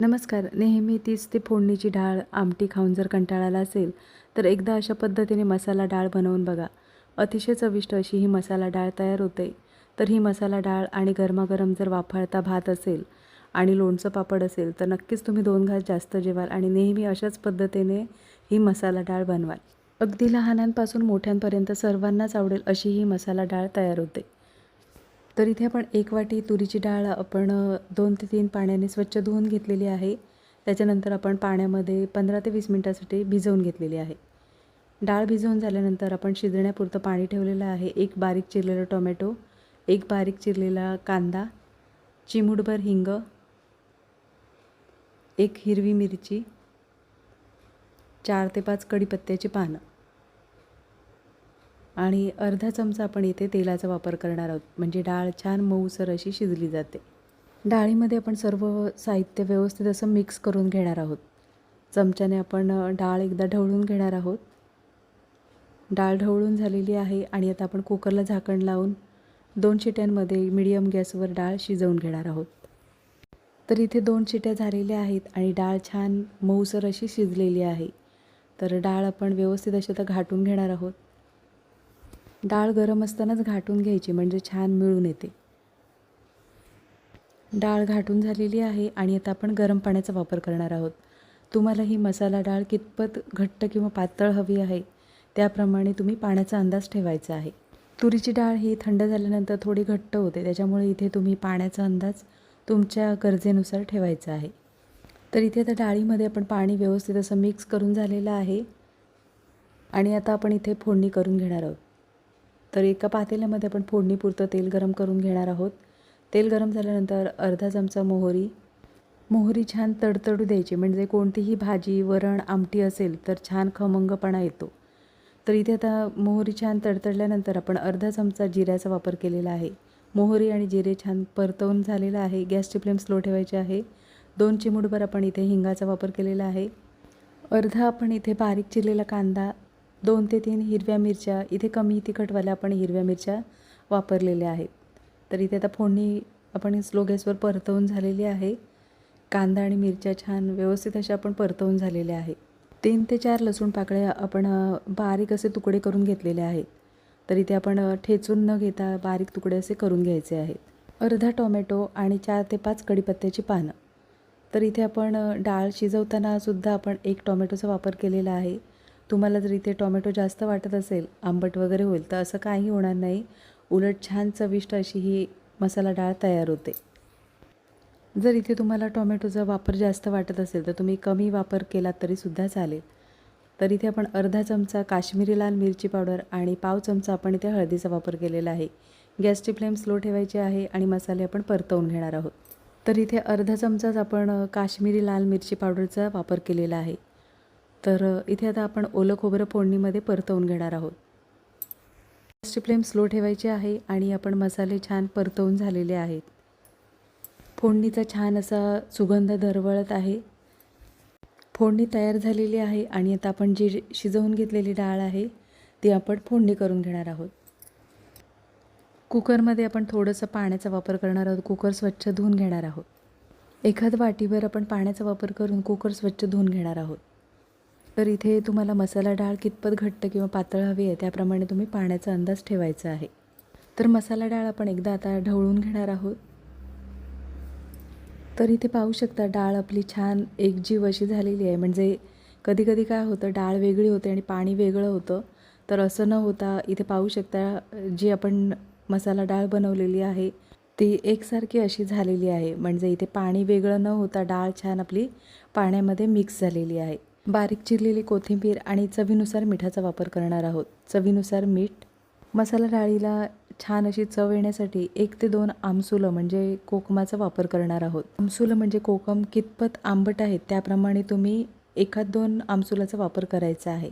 नमस्कार. नेहमी तीच ती फोडणीची डाळ आमटी खाऊन जर कंटाळाला असेल तर एकदा अशा पद्धतीने मसाला डाळ बनवून बघा. अतिशय चविष्ट अशी ही मसाला डाळ तयार होते. तर ही मसाला डाळ आणि गरमागरम जर वाफाळता भात असेल आणि लोणचं पापड असेल तर नक्कीच तुम्ही दोन घास जास्त जेवाल आणि नेहमी अशाच पद्धतीने ही मसाला डाळ बनवाल. अगदी लहानांपासून मोठ्यांपर्यंत सर्वांनाच आवडेल अशी ही मसाला डाळ तयार होते. तर इथे आपण एक वाटी तुरीची डाळ आपण दोन ते तीन पाण्याने स्वच्छ धुवून घेतलेली आहे. त्याच्यानंतर आपण पाण्यामध्ये पंधरा ते वीस मिनटासाठी भिजवून घेतलेली आहे. डाळ भिजवून झाल्यानंतर आपण शिजण्यापुरतं पाणी ठेवलेलं आहे. एक बारीक चिरलेला टोमॅटो एक बारीक चिरलेला कांदा चिमूटभर हिंग एक हिरवी मिरची चार ते पाच कढीपत्त्याची पानं. आणि अर्धा चमचा आपण इथे तेलाचा वापर करणार आहोत. म्हणजे डाळ छान मऊसर अशी शिजली जाते. डाळीमध्ये आपण सर्व साहित्य व्यवस्थित असं मिक्स करून घेणार आहोत. चमच्याने आपण डाळ एकदा ढवळून घेणार आहोत. डाळ ढवळून झालेली आहे आणि आता आपण कुकरला झाकण लावून दोन शिट्यांमध्ये मिडियम गॅसवर डाळ शिजवून घेणार आहोत. तर इथे दोन शिट्या झालेल्या आहेत आणि डाळ छान मऊसर अशी शिजलेली आहे. तर डाळ आपण व्यवस्थित अशी आता घाटून घेणार आहोत. डाळ गरम असतानाच घाटून घ्यायची म्हणजे छान मिळून येते. डाळ घाटून झालेली आहे आणि आता आपण गरम पाण्याचा वापर करणार आहोत. तुम्हाला ही मसाला डाळ कितपत घट्ट किंवा पातळ हवी आहे त्याप्रमाणे तुम्ही पाण्याचा अंदाज ठेवायचा आहे. तुरीची डाळ ही थंड झाल्यानंतर थोडी घट्ट होते त्याच्यामुळे इथे तुम्ही पाण्याचा अंदाज तुमच्या गरजेनुसार ठेवायचा आहे. तर इथे आता डाळीमध्ये आपण पाणी व्यवस्थित असं मिक्स करून झालेलं आहे. आणि आता आपण इथे फोडणी करून घेणार आहोत. तर एका पातेल्यामध्ये आपण फोडणीपुरतं तेल गरम करून घेणार आहोत. तेल गरम झाल्यानंतर अर्धा चमचा मोहरी. मोहरी छान तडतडू द्यायची म्हणजे कोणतीही भाजी वरण आमटी असेल तर छान खमंगपणा येतो. तर इथे आता मोहरी छान तडतडल्यानंतर आपण अर्धा चमचा जिऱ्याचा वापर केलेला आहे. मोहरी आणि जिरे छान परतवून झालेलं आहे. गॅसची फ्लेम स्लो ठेवायची आहे. दोन चिमूडभर आपण इथे हिंगाचा वापर केलेला आहे. अर्धा आपण इथे बारीक चिरलेला कांदा दोन ते तीन हिरव्या मिरच्या इथे कमी तिखटवाल्या आपण हिरव्या मिरच्या वापरलेल्या आहेत. तर इथे आता फोडणी आपण स्लो गॅसवर परतवून झालेली आहे. कांदा आणि मिरच्या छान व्यवस्थित अशा आपण परतवून झालेल्या आहे तीन ते चार लसूण पाकळ्या आपण बारीक असे तुकडे करून घेतलेले आहेत. तर इथे आपण ठेचून न घेता बारीक तुकडे असे करून घ्यायचे आहेत. अर्धा टोमॅटो आणि चार ते पाच कढीपत्त्याची पानं. तर इथे आपण डाळ शिजवताना सुद्धा आपण एक टोमॅटोचा वापर केलेला आहे. तुम्हाला जर इथे टोमॅटो जास्त वाटत असेल आंबट वगैरे होईल तर असं काही होणार नाही. उलट छान चविष्ट अशी ही मसाला डाळ तयार होते. जर इथे तुम्हाला टोमॅटोचा वापर जास्त वाटत असेल तर तुम्ही कमी वापर केलात तरीसुद्धा चालेल. तर इथे आपण अर्धा चमचा काश्मीरी लाल मिरची पावडर आणि पाव चमचा आपण इथे हळदीचा वापर केलेला आहे. गॅसची फ्लेम स्लो ठेवायची आहे आणि मसाले आपण परतवून घेणार आहोत. तर इथे अर्धा चमचाच आपण काश्मीरी लाल मिरची पावडरचा वापर केलेला आहे. तर इथे आता आपण ओलं खोबरं फोडणीमध्ये परतवून घेणार आहोत. गॅसची फ्लेम स्लो ठेवायची आहे आणि आपण मसाले छान परतवून झालेले आहेत. फोडणीचा छान असा सुगंध दरवळत आहे. फोडणी तयार झालेली आहे आणि आता आपण जी शिजवून घेतलेली डाळ आहे ती आपण फोडणी करून घेणार आहोत. कुकरमध्ये आपण थोडंसं पाण्याचा वापर करणार आहोत कुकर स्वच्छ धुवून घेणार आहोत. एखाद वाटीभर आपण पाण्याचा वापर करून कुकर स्वच्छ धुवून घेणार आहोत. तर इथे तुम्हाला मसाला डाळ कितपत घट्ट किंवा पातळ हवी आहे त्याप्रमाणे तुम्ही पाण्याचा अंदाज ठेवायचा आहे. तर मसाला डाळ आपण एकदा आता ढवळून घेणार आहोत. तर इथे पाहू शकता डाळ आपली छान एकजीव अशी झालेली आहे. म्हणजे कधी कधी काय होतं डाळ वेगळी होते आणि पाणी वेगळं होतं. तर असं न होता इथे पाहू शकता जी आपण मसाला डाळ बनवलेली आहे ती एकसारखी अशी झालेली आहे. म्हणजे इथे पाणी वेगळं न होता डाळ छान आपली पाण्यामध्ये मिक्स झालेली आहे. बारीक चिरलेली कोथिंबीर आणि चवीनुसार मिठाचा वापर करणार आहोत. चवीनुसार मीठ मसाला डाळीला छान अशी चव येण्यासाठी एक ते दोन आमसुलं म्हणजे कोकमाचा वापर करणार आहोत. आमसुलं म्हणजे कोकम कितपत आंबट आहेत त्याप्रमाणे तुम्ही एखाद दोन आमसुलाचा वापर करायचा आहे.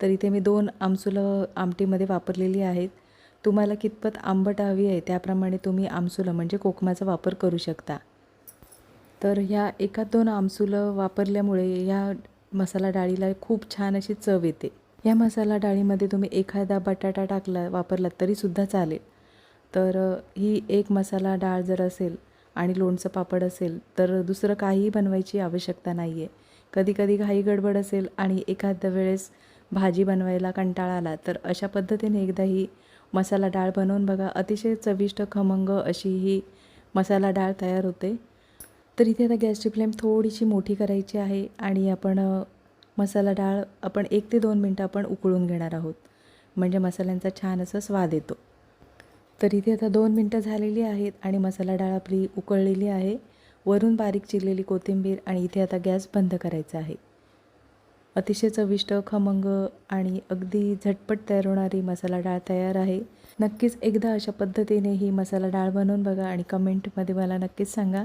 तर इथे मी दोन आमसुलं आमटीमध्ये वापरलेली आहेत. तुम्हाला कितपत आंबट हवी आहे त्याप्रमाणे तुम्ही आमसुलं म्हणजे कोकमाचा वापर करू शकता. तर ह्या एखाद दोन आमसुलं वापरल्यामुळे ह्या मसाला डाळीला खूप छान अशी चव येते. या मसाला डाळीमध्ये तुम्ही एखादा बटाटा टाकला वापरला तरीसुद्धा चालेल. तर ही एक मसाला डाळ जर असेल आणि लोणचं पापड असेल तर दुसरं काहीही बनवायची आवश्यकता नाही आहे कधी कधी घाई गडबड असेल आणि एखाद्या वेळेस भाजी बनवायला कंटाळा आला तर अशा पद्धतीने एकदा ही मसाला डाळ बनवून बघा. अतिशय चविष्ट खमंग अशी ही मसाला डाळ तयार होते. तर इथे आता गॅसची फ्लेम थोडीशी मोठी करायची आहे आणि आपण मसाला डाळ आपण एक ते दोन मिनटं आपण उकळून घेणार आहोत. म्हणजे मसाल्यांचा छान असा स्वाद येतो. तर इथे आता दोन मिनटं झालेली आहेत आणि मसाला डाळ आपली उकळलेली आहे. वरून बारीक चिरलेली कोथिंबीर आणि इथे आता गॅस बंद करायचा आहे. अतिशय चविष्ट खमंग आणि अगदी झटपट तयार होणारी मसाला डाळ तयार आहे. नक्कीच एकदा अशा पद्धतीने ही मसाला डाळ बनवून बघा आणि कमेंटमध्ये मला नक्कीच सांगा.